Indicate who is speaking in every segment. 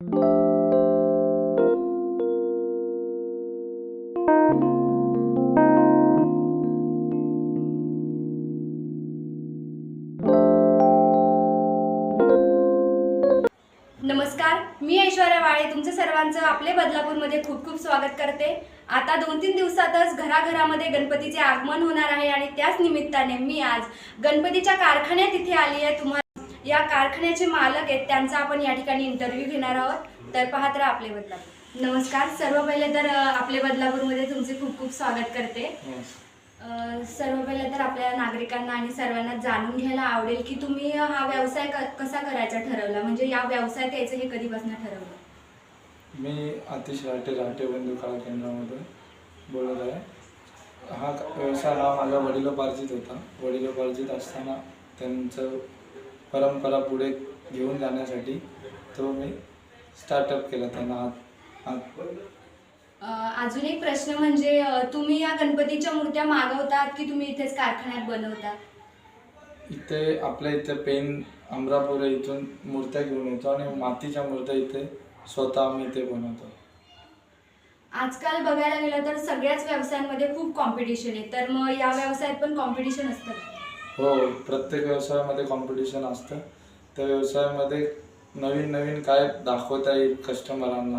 Speaker 1: नमस्कार मी ऐश्वर्या वाळे तुमचं सर्वांचं आपले बदलापूरमध्ये खूप खूप स्वागत करते. आता दोन तीन दिवसातच घराघरामध्ये गणपतीचे आगमन होणार आहे आणि त्याच निमित्ताने मी आज गणपतीच्या कारखान्यात इथे आली आहे. तुम्हाला या कारखान्याचे मालक आहेत त्यांचा आपण या ठिकाणी इंटरव्ह्यू घेणार आहोत. तर पाहत राहा आपले बदलापूर. नमस्कार सर्व पहिले तर अ, आपले बदलापूरमध्ये तुमचे खूप खूप स्वागत करते. सर्व पहिले तर आपल्या नागरिकांना आणि सर्वांना जाणून घ्यायला आवडेल की तुम्ही हा व्यवसाय कसा करायचा ठरवला? म्हणजे या व्यवसायात यायचं हे कधीपासून ठरवलं?
Speaker 2: मी आतिश राटे राटे बंधू कला केंद्रामधून बोलत आहे. हा व्यवसाय हा माझा वडिलोपार्जित होता. वडिलोपार्जित असताना त्यांचं परंपरा पुढे घेऊन जाण्यासाठी तो मी स्टार्टअप केला त्यांना
Speaker 1: अजून एक प्रश्न म्हणजे तुम्ही या गणपतीच्या मूर्त्या मागवतात की तुम्ही इथेच कारखान्यात बनवता?
Speaker 2: इथे आपल्या इथे पेन अमरापूर इथून मूर्त्या घेऊन येतो आणि मातीच्या मूर्त्या इथे स्वतः आम्ही इथे बनवतो.
Speaker 1: आजकाल बघायला गेलं तर सगळ्याच व्यवसायांमध्ये खूप कॉम्पिटिशन आहे. तर मग या व्यवसायात पण कॉम्पिटिशन असतं?
Speaker 2: हो प्रत्येक व्यवसायामध्ये कॉम्पिटिशन असतं. त्या व्यवसायामध्ये नवीन नवीन काय दाखवता येईल कस्टमरांना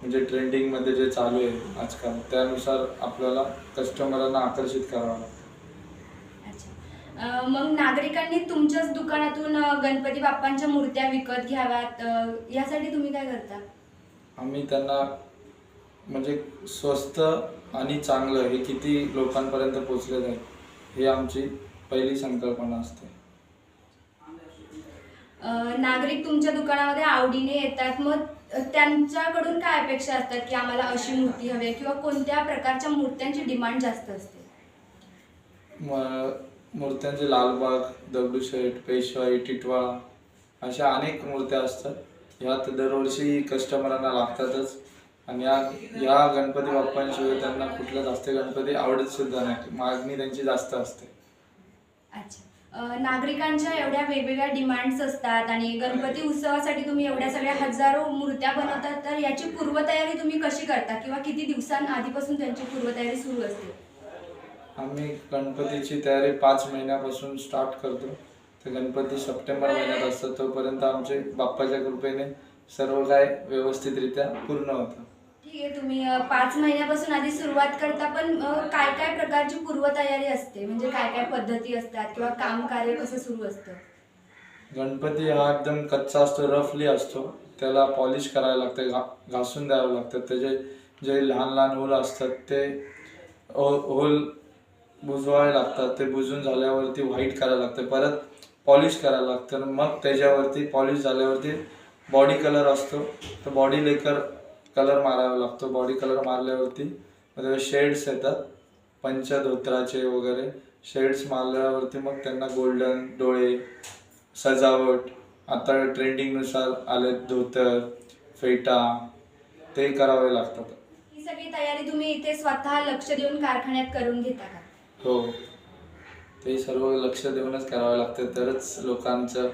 Speaker 2: म्हणजे ट्रेंडिंगमध्ये जे चालू आहे आजकाल त्यानुसार आपल्याला कस्टमरांना आकर्षित करावं लागतं.
Speaker 1: अ, मग नागरिकांनी तुमच्याच दुकानातून अ, गणपती बाप्पांच्या मूर्त्या विकत घ्याव्यात अ, यासाठी तुम्ही काय करता?
Speaker 2: आम्ही त्यांना म्हणजे स्वस्त आणि चांगलं हे किती लोकांपर्यंत पोचले जाईल ही आमची पहिली संकल्पना असते.
Speaker 1: नागरिक तुमच्या दुकानामध्ये आवडीने येतात. मग त्यांच्याकडून काय अपेक्षा असतात की आम्हाला अशी मूर्ती हवी आहे किंवा कोणत्या प्रकारच्या मूर्त्यांची डिमांड जास्त असते?
Speaker 2: मूर्त्यांचे लालबाग दगडूशेठ पेशवाई टिटवाळा अशा अनेक मूर्त्या असतात. ह्या तर दरवर्षी कस्टमरांना लागतातच. आणि या या गणपती बाप्पांशिवाय त्यांना कुठला जास्त गणपती आवडत सुद्धा नाही. मागणी त्यांची जास्त असते.
Speaker 1: अच्छा. नागरिकांच्या एवढ्या वेगवेगळ्या डिमांड्स असतात आणि गणपती उत्सवासाठी तुम्ही एवढ्या सगळ्या हजारो मूर्त्या बनवतात तर याची पूर्वतयारी तुम्ही कशी करता किंवा किती दिवसांआधीपासून त्यांची पूर्वतयारी सुरू असते?
Speaker 2: आम्ही गणपतीची तयारी पाच महिन्यापासून स्टार्ट करतो. तर गणपती सप्टेंबर महिन्यात असतं तोपर्यंत आमचे बाप्पाच्या कृपेने सर्व काय व्यवस्थितरित्या पूर्ण होतं.
Speaker 1: ठीक आहे तुम्ही पाच महिन्यापासून आधी सुरुवात करता पण काय काय प्रकारची पूर्वतयारी असते? म्हणजे काय काय पद्धती असतात किंवा काम कार्य कसं सुरू असतं?
Speaker 2: गणपती हा एकदम कच्चा असतो रफली असतो. त्याला पॉलिश करायला लागतं घा घासून द्यावं लागतं. त्याचे जे लहान लहान होल असतात ते होल बुजवावे लागतात. ते बुजून झाल्यावरती व्हाईट करायला लागतं. परत पॉलिश करायला लागतं. मग त्याच्यावरती पॉलिश झाल्यावरती बॉडी कलर असतो. तर बॉडी लेकर कलर मारावा लागतो. बॉडी कलर मारल्यावरती त्याचे शेड्स येतात. पंचधोत्राचे वगैरे शेड्स मारल्यावरती मग त्यांना गोल्डन डोळे सजावट आता ट्रेंडिंगनुसार आले धोतर फेटा ते करावे लागतात.
Speaker 1: ही सगळी तयारी तुम्ही इथे स्वतः लक्ष देऊन कारखान्यात करून घेता का?
Speaker 2: हो. ते सर्व लक्ष देऊनच करावं लागतं. तरच लोकांचं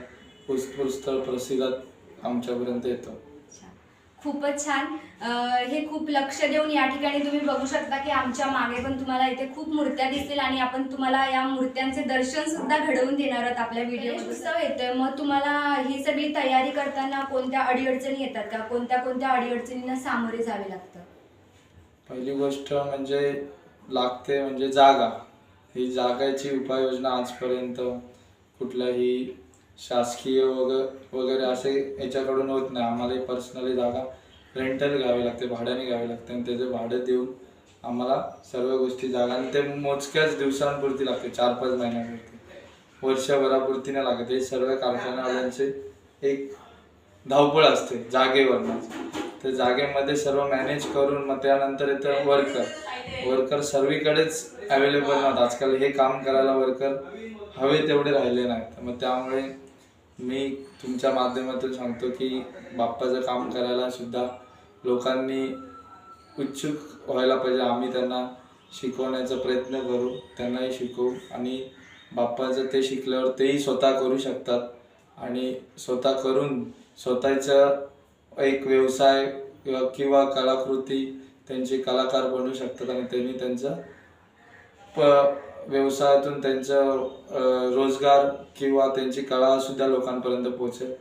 Speaker 2: उत्स्फूर्त प्रसिद्धात आमच्यापर्यंत येतो.
Speaker 1: खूपच छान. हे खूप लक्ष देऊन या ठिकाणी तुम्ही बघू शकता की आमच्या मागे पण तुम्हाला इथे खूप मूर्त्या दिसतील आणि आपण तुम्हाला या मूर्त्यांचे दर्शन सुद्धा घडवून देणार आहोत आपल्या व्हिडिओ उत्सव येतोय. मग तुम्हाला ही सगळी तयारी करताना कोणत्या अडीअडचणी येतात का? कोणत्या कोणत्या अडीअडचणींना सामोरे जावे लागतं?
Speaker 2: पहिली गोष्ट म्हणजे लागते म्हणजे जागा. ही जागाची उपाययोजना आजपर्यंत कुठल्याही शासकीय वगैरे वगैरे असे याच्याकडून होत नाही. आम्हाला पर्सनली जागा रेंटल घ्यावी लागते भाड्याने घ्यावी लागते आणि त्याचे भाडं देऊन आम्हाला सर्व गोष्टी जागा आणि ते मोजक्याच दिवसांपुरती लागते चार पाच महिन्यापुरती. वर्षभरापुरती नाही लागत. हे सर्व कारखान्यावाल्यांचे एक धावपळ असते जागेवर त्या जागेमध्ये सर्व मॅनेज करून मग त्यानंतर येतं वर्कर वर्कर सर्वीकडेच अवेलेबल नाहीत आजकाल हे काम करायला वर्कर हवे तेवढे राहिले नाहीत. मग त्यामुळे मी तुमच्या माध्यमातून सांगतो की बाप्पाचं काम करायला सुद्धा लोकांनी उत्सुक व्हायला पाहिजे. आम्ही त्यांना शिकवण्याचा प्रयत्न करू त्यांनाही शिकवू आणि बाप्पाचं ते शिकल्यावर तेही स्वतः करू शकतात. आणि स्वतः करून स्वतःचं एक व्यवसाय किंवा- किंवा कलाकृती त्यांचे कलाकार बनू शकतात आणि त्यांनी त्यांचा प व्यवसायातून त्यांचं रोजगार किंवा त्यांची कला सुद्धा लोकांपर्यंत पोहोचेल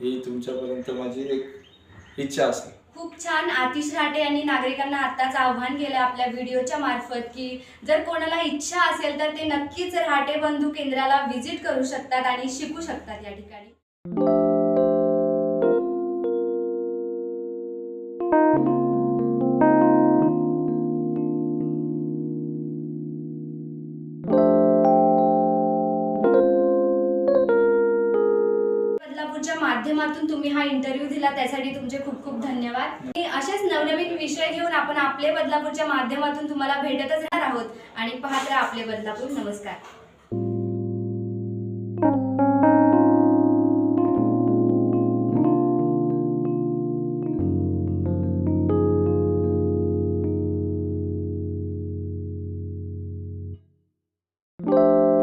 Speaker 2: ही तुमच्यापर्यंत माझी एक इच्छा असते
Speaker 1: खूप छान. आतिश राठे यांनी नागरिकांना आत्ताच आव्हान केलं आपल्या व्हिडिओच्या मार्फत की जर कोणाला इच्छा असेल तर ते नक्कीच राठे बंधू केंद्राला व्हिजिट करू शकतात आणि शिकू शकतात या ठिकाणी. तुम्ही हा इंटरव्ह्यू दिला त्यासाठी तुमचे खूप खूप धन्यवाद. आणि असेच नवनवीन विषय घेऊन आपण आपले बदलापूरच्या माध्यमातून तुम्हाला भेटतच राहणार आहोत. आणि पाहत राहा आपले बदलापूर. नमस्कार.